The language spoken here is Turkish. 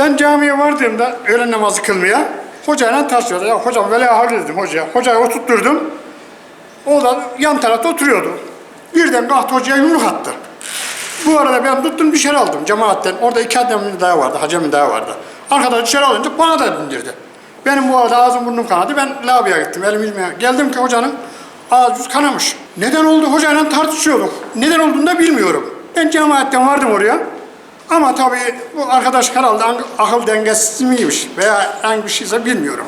Ben camiye vardığımda öğlen namazı kılmaya hocayla tartışıyordu. Ya hocam veli ahali dedim hocaya. Hocayı oturtturdum. O da yan tarafta oturuyordu. Birden kalktı hocaya yumruk attı. Bu arada ben tuttum dışarı aldım cemaatten. Orada iki adamın daha vardı, hacemin daha vardı. Arkadaş dışarı alınca bana da bindirdi. Benim bu arada ağzım burnum kanadı. Ben lavaboya gittim, elim yüzmeye. Geldim ki hocanın ağzı yüz kanamış. Neden oldu? Hocayla tartışıyorduk. Neden olduğunu da bilmiyorum. Ben cemaatten vardım oraya. Ama tabii bu arkadaş herhalde akıl dengesiz miymiş veya hangi bir şeyse bilmiyorum.